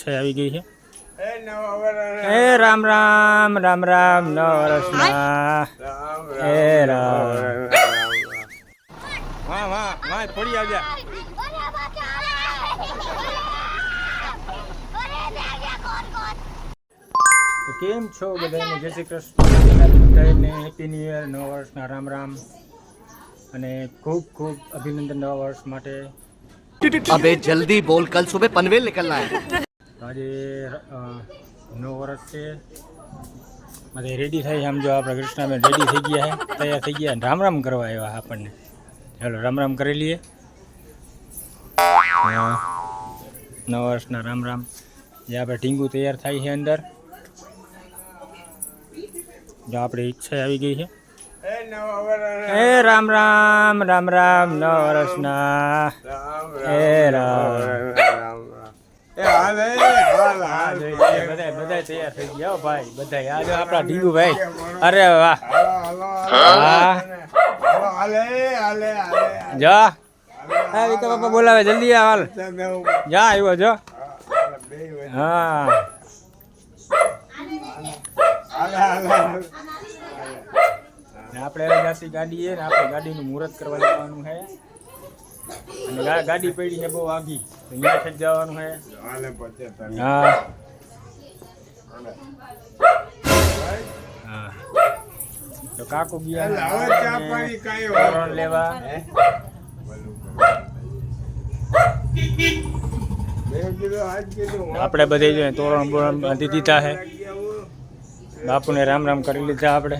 છે આવી ગઈ છે. હે રામ રામ રામ રામ નવ હે રામ. વાહ વાહ વાહ પડી આવ્યા. કેમ છો બધાને Jai Shri Krishna. Happy new year નવ વર્ષના રામ રામ. અને ખૂબ ખૂબ અભિનંદન નવા વર્ષ માટે. અબે જલ્દી બોલ કલ સુબહ પનવેલ નીકળના હે આજે અ, નવ વર્ષ છે બધે રેડી થઈ આમ જો આપણે કૃષ્ણાબેન રેડી થઈ ગયા છે તૈયાર થઈ ગયા રામ રામ કરવા આવ્યા આપણને ચાલો રામ રામ કરી લઈએ હા. નવા વર્ષના રામ રામ જે આપણે ઢીંગુ તૈયાર થાય છે અંદર જો આપણી ઈચ્છા આવી ગઈ છે એ રામ રામ રામ રામ નવ વર્ષના એ રામ બધાય તૈયાર થઈ ગયા ભાઈ બધાય. આ જો આપણા ઢીંગુ ભાઈ. અરે વાહ. હા. જા. હા વિકા બાપા બોલાવે જલ્દી આ હાલ. જા આવ્યો જો. હા આપણે જાસી ગાડી છે ને આપણે ગાડીનું મુહૂર્ત કરવા જવાનું છે. અને ગાડી પડી છે બહુ આઘી. અહીંયા જ જવાનું છે હા. હા. તો કાકુ ગયા લેવા. આપણે બધે તોરણ બોરણ બાંધી દીધા છે બાપુને રામ રામ કરી લીધા આપણે.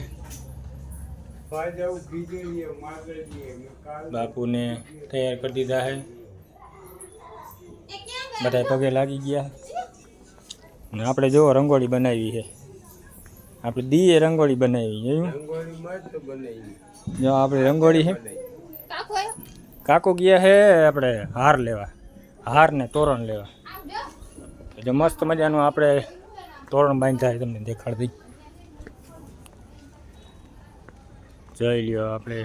બાપુને તૈયાર કરી દીધા છે બધા પગે લાગી ગયા ને આપણે જો રંગોળી બનાવી છે આપણે દીએ રંગોળી બનાવી જોયું જો આપણે રંગોળી છે કાકો ગયા છે આપણે હાર લેવા હાર ને તોરણ લેવા જો મસ્ત મજાનું આપણે તોરણ બાંધ્યા છે તમને દેખાડી જોઈ લ્યો આપણે.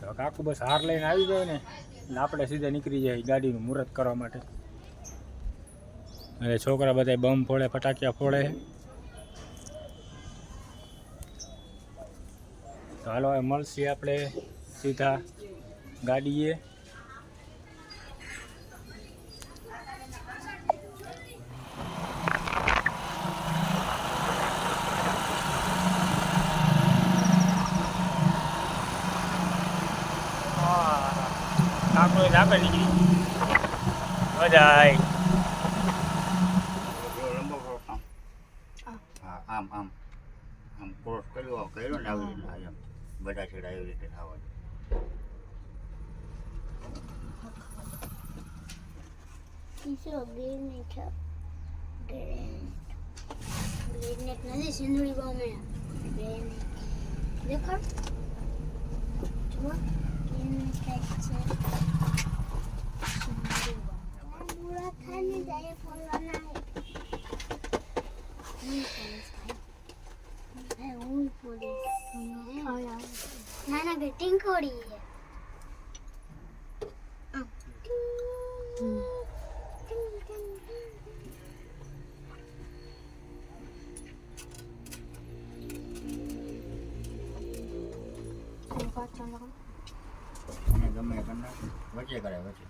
તો કાકુ બસ હાર લઈને આવી જાય ને એટલે આપણે સીધા નીકળી જાય ગાડીનું મુહૂર્ત કરવા માટે. અને છોકરા બધા બમ ફોડે, ફટાકિયા ફોડે. તો હાલો મળશે આપણે સીધા ગાડીએ. કાકો ધાબે નીકળી મજા આવી હા આમ આમ આમ ક્રોસ કર્યો કર્યો ને આવી રીતે એમ બધા છેડા એવી રીતે થવાનું ગ્રેનેટ નથી સિંદુરી બોમ્બે ગ્રેનેટ દેખાડ જુઓ ગ્રેનેટ છે ખાને જાય ફોલવાના હે હું પોલીસ ના ના ગટિંગ કોડી છે અને ગમે એ કરી નાખે. વચ્ચે કરે વચ્ચે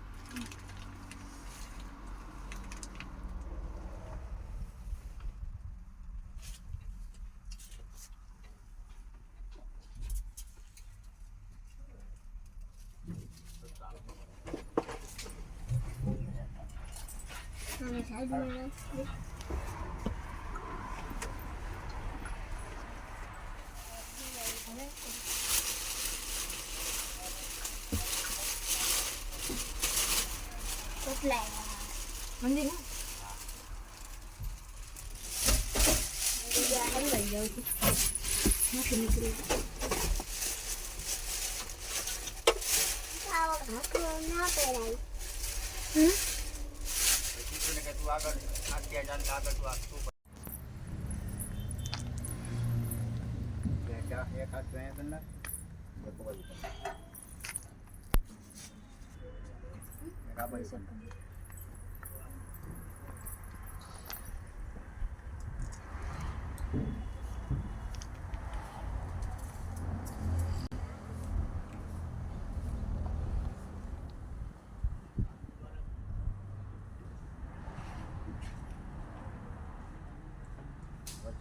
Tốt lè Nó dính Nó dính Nó dính Nó dính Sao bỏ cơm nó về đây? Ừ? કરી નાખ. વચ્ચે કાચમાં છે ને થોડું ઉપર લખ્યું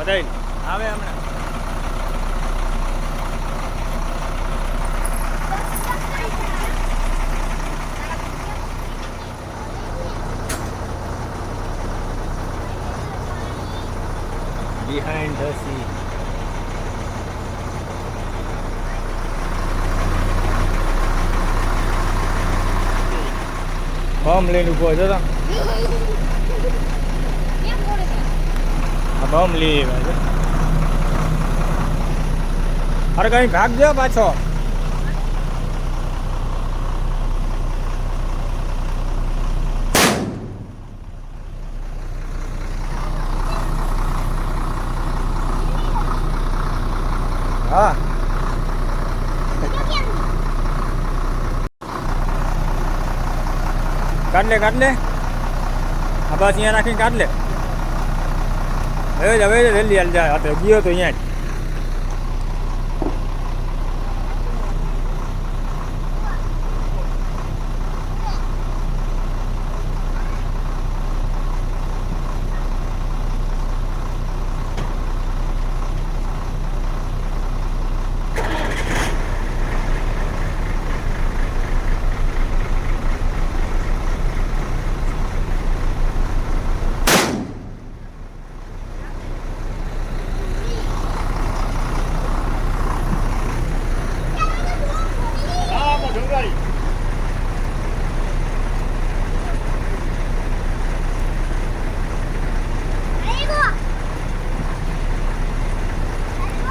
બધાય. આવે હમણાં. Behind the scene. બોમ્બ લઈને ઊભો હતો તો લી બોમ્બ લઈ આવ્યા છે. અરે કઈ ભાગજો પાછો? હા. કાઢ લે કાઢ લે. આ બાજુ અહીંયા રાખીને કાઢ લે. હવે હવે જલ્દી હાલ જાય ગયો તો અહીંયા જ.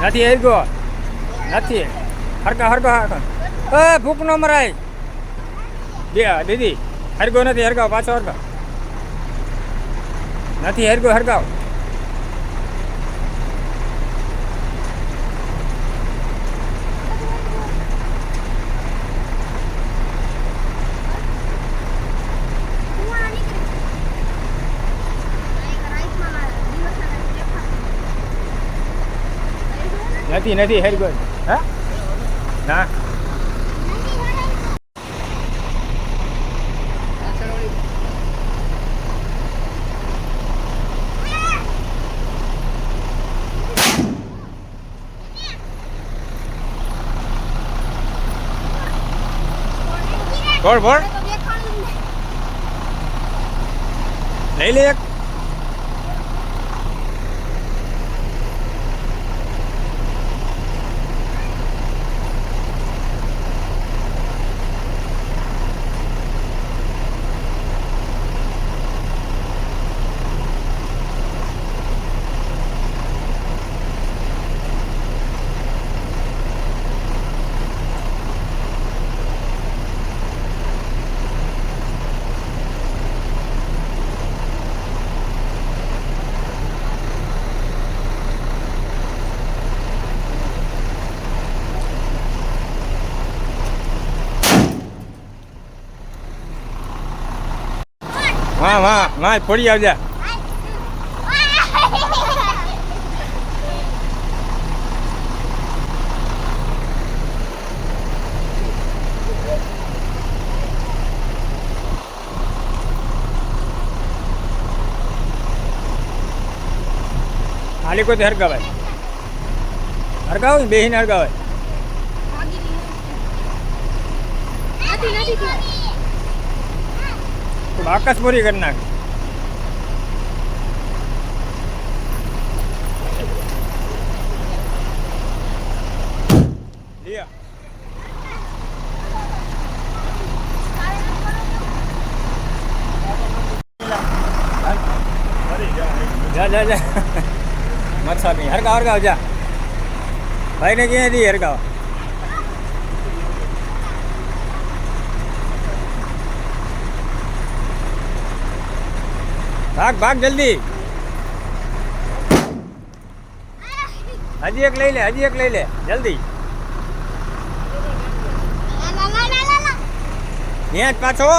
નથી હેરગો નથી. હરકા હરકો હરકો એ, ભૂખ નો મરાય. બે, દીદી હરગો નથી, હરગાવ, પાછો હરગાવ. નથી હરગો હરગાવ. નથી નથી હેરગોર હા? ના. બોર બોર લઈ લે એક. વાહ વાહ વાહ ફોડી આવજા હાલી કોઈ હરગાવાય હરગાવ બેહીને હરગાવાય તો આકાશ પૂરી કરી નાખ લિયા જા જા જા મચ્છર નહીં હરગાવ હરગાવ જા ભાઈને ક્યાં દી હરગાવ ભાગ ભાગ, જલ્દી. હજી એક લઈ લે, હજી એક લઈ લે, જલ્દી. ત્યાં જ પાછો.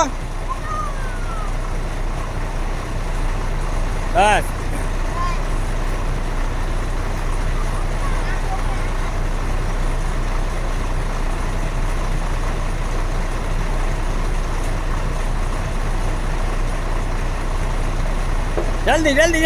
બસ. जल्दी जल्दी।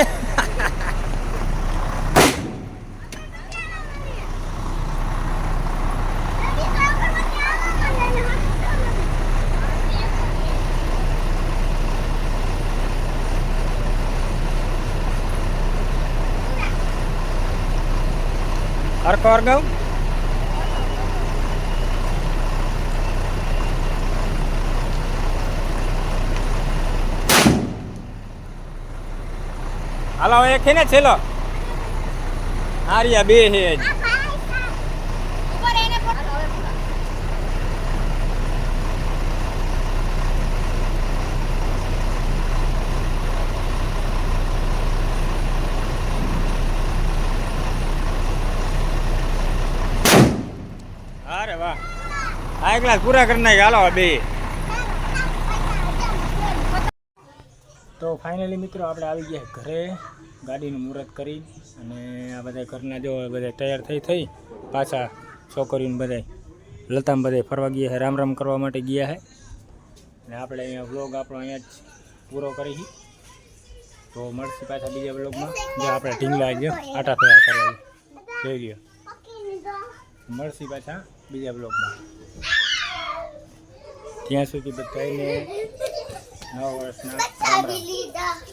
और कौर गाँव હાલો હવે એક છે ને છેલ્લો આર્યા બે હે જ. અરે વાહ આ ક્લાસ પૂરા કરી નાખ હાલો બે તો ફાઇનલી મિત્રો આપણે આવી ગયા ઘરે ગાડીનું મુહૂર્ત કરી અને આ બધા ઘરના જો બધા તૈયાર થઈ થઈ પાછા છોકરીઓને બધા લતામ બધા ફરવા ગયા છે રામ રામ કરવા માટે ગયા છે અને આપણે અહીંયા વ્લોગ આપણો અહીંયા જ પૂરો કરી છે તો મળશે પાછા બીજા વ્લોગમાં. જો આપણે ઢીંગલા ગયો આટા ફેરા કરવા જોઈ ગયો મળશે પાછા બીજા બ્લોગમાં ત્યાં સુધી બધાને નવ વર્ષના રામ રામ.